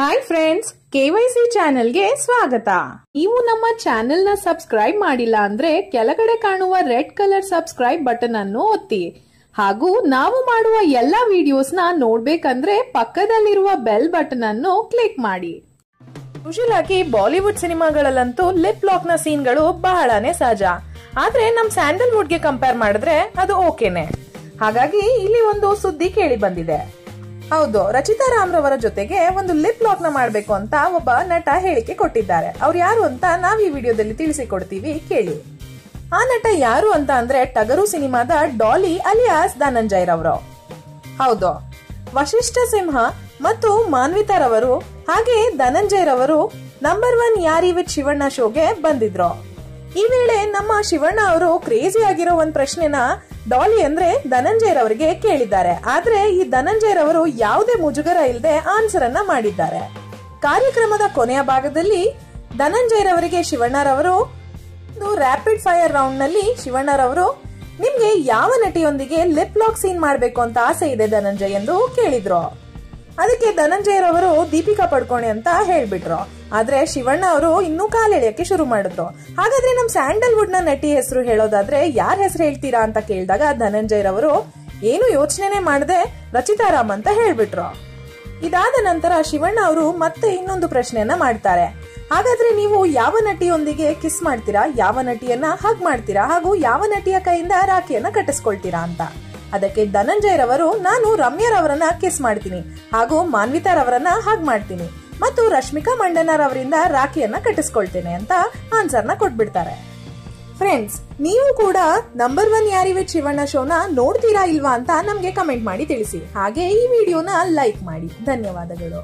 Hi friends KYC ಚಾನೆಲ್ಗೆ ಸ್ವಾಗತ. ನೀವು ನಮ್ಮ ಚಾನೆಲ್ನ ಸಬ್ಸ್ಕ್ರೈಬ್ ಮಾಡಿಲ್ಲ ಅಂದ್ರೆ ಕೆಳಗಡೆ ಕಾಣುವ ರೆಡ್ ಕಲರ್ ಸಬ್ಸ್ಕ್ರೈಬ್ ಬಟನ್ ಅನ್ನು ಒತ್ತಿ. ಹಾಗೂ ನಾವು ಮಾಡುವ ಎಲ್ಲಾ ವಿಡಿಯೋಸ್ನ ನೋಡ್ಬೇಕಂದ್ರೆ ಪಕ್ಕದಲ್ಲಿರುವ ಬೆಲ್ ಬಟನ್ ಅನ್ನು ಕ್ಲಿಕ್ ಮಾಡಿ. ಆಗಿ ಬಾಲಿವುಡ್ ಸಿನಿಮಾಗಳಲ್ಲಂತೂ ಲಿಪ್ ಲಾಕ್ನ ಸೀನ್ಗಳು ಬಹಳನೇ ಸಹಜ. ಆದ್ರೆ ನಮ್ ಸ್ಯಾಂಡಲ್ವುಡ್ಗೆ ಕಂಪೇರ್ ಮಾಡಿದ್ರೆ ಅದು ಓಕೆನೆ ಹಾಗಾಗಿ ಇಲ್ಲಿ ಒಂದು ಸುದ್ದಿ ಕೇಳಿ ಬಂದಿದೆ. ಹೌದು, ರಚಿತಾ ರಾಮ್ ರವರ ಜೊತೆಗೆ ಒಂದು ಲಿಪ್ ಲಾಕ್ನ ಮಾಡಬೇಕು ಅಂತ ಒಬ್ಬ ನಟ ಹೇಳಿಕೆ ಕೊಟ್ಟಿದ್ದಾರೆ. ಅವ್ರು ಯಾರು ಅಂತ ನಾವು ಈ ವಿಡಿಯೋದಲ್ಲಿ ತಿಳಿಸಿಕೊಡ್ತೀವಿ, ಕೇಳಿ. ಆ ನಟ ಯಾರು ಅಂತ ಅಂದ್ರೆ ಟಗರು ಸಿನಿಮಾದ ಡಾಲಿ ಅಲಿಯಾಸ್ ಧನಂಜಯ್ ರವರು ಹೌದು ವಶಿಷ್ಠ ಸಿಂಹ ಮತ್ತು ಮಾನ್ವಿತಾ ರವರು, ಹಾಗೆ ಧನಂಜಯ್ ರವರು number one Yaari with Shivanna ಶೋಗೆ ಬಂದಿದ್ರು. ಈ ವೇಳೆ ನಮ್ಮ ಶಿವಣ್ಣ ಅವರು ಕ್ರೇಜಿ ಆಗಿರೋ ಒಂದ್ ಪ್ರಶ್ನೆನ ಡಾಲಿ ಅಂದ್ರೆ ಧನಂಜಯರವರಿಗೆ ಕೇಳಿದ್ದಾರೆ. ಆದ್ರೆ ಈ ಧನಂಜಯರವರು ಯಾವುದೇ ಮುಜುಗರ ಇಲ್ಲದೆ ಆನ್ಸರ್ ಅನ್ನ ಮಾಡಿದ್ದಾರೆ. ಕಾರ್ಯಕ್ರಮದ ಕೊನೆಯ ಭಾಗದಲ್ಲಿ ಧನಂಜಯರವರಿಗೆ ಶಿವಣ್ಣರವರು ರ್ಯಾಪಿಡ್ ಫೈರ್ ರೌಂಡ್ನಲ್ಲಿ ಶಿವಣ್ಣರವರು ನಿಮ್ಗೆ ಯಾವ ನಟಿಯೊಂದಿಗೆ ಲಿಪ್ ಲಾಕ್ ಸೀನ್ ಮಾಡಬೇಕು ಅಂತ ಆಸೆ ಇದೆ ಧನಂಜಯ್ ಎಂದು ಕೇಳಿದ್ರು. ಅದಕ್ಕೆ ಧನಂಜಯರವರು ದೀಪಿಕಾ ಪಡ್ಕೊಣೆ ಅಂತ ಹೇಳ್ಬಿಟ್ರು. ಆದ್ರೆ ಶಿವಣ್ಣ ಅವರು ಇನ್ನೂ ಕಾಲೆಳೆಯಕ್ಕೆ ಶುರು ಮಾಡಿದ್ರು. ಹಾಗಾದ್ರೆ ನಮ್ ಸ್ಯಾಂಡಲ್ವುಡ್ನ ನಟಿ ಹೆಸರು ಹೇಳೋದಾದ್ರೆ ಯಾರ ಹೆಸರು ಹೇಳ್ತೀರಾ ಅಂತ ಕೇಳಿದಾಗ ಧನಂಜಯರವರು ಏನು ಯೋಚನೆನೆ ಮಾಡದೆ ರಚಿತಾರಾಮ್ ಅಂತ ಹೇಳ್ಬಿಟ್ರು. ಇದಾದ ನಂತರ ಶಿವಣ್ಣ ಅವರು ಮತ್ತೆ ಇನ್ನೊಂದು ಪ್ರಶ್ನೆಯನ್ನ ಮಾಡ್ತಾರೆ. ಹಾಗಾದ್ರೆ ನೀವು ಯಾವ ನಟಿಯೊಂದಿಗೆ ಕಿಸ್ ಮಾಡ್ತೀರಾ? ಯಾವ ನಟಿಯನ್ನ ಹಗ್ ಮಾಡ್ತೀರಾ? ಹಾಗೂ ಯಾವ ನಟಿಯ ಕೈಯಿಂದ ರಾಖಿಯನ್ನ ಕಟ್ಟಿಸ್ಕೊಳ್ತೀರಾ? ಅಂತ. ಅದಕ್ಕೆ ಧನಂಜಯ್ ರವರು ನಾನು ರಮ್ಯಾರವರನ್ನ ಕಿಸ್ ಮಾಡ್ತೀನಿ ಹಾಗೂ ಮಾನ್ವಿತಾ ರವರನ್ನ ಹಾಗೆ ಮಾಡ್ತೀನಿ ಮತ್ತು ರಶ್ಮಿಕಾ ಮಂಡನರವರಿಂದ ರಾಖಿಯನ್ನ ಕಟ್ಟಿಸ್ಕೊಳ್ತೇನೆ ಅಂತ ಆನ್ಸರ್ನ ಕೊಟ್ಬಿಡ್ತಾರೆ. ಫ್ರೆಂಡ್ಸ್, ನೀವು ಕೂಡ number one Yaari with Shivanna ಶೋನ ನೋಡ್ತೀರಾ ಇಲ್ವಾ ಅಂತ ನಮಗೆ ಕಮೆಂಟ್ ಮಾಡಿ ತಿಳಿಸಿ. ಹಾಗೆ ಈ ವಿಡಿಯೋನ ಲೈಕ್ ಮಾಡಿ. ಧನ್ಯವಾದಗಳು.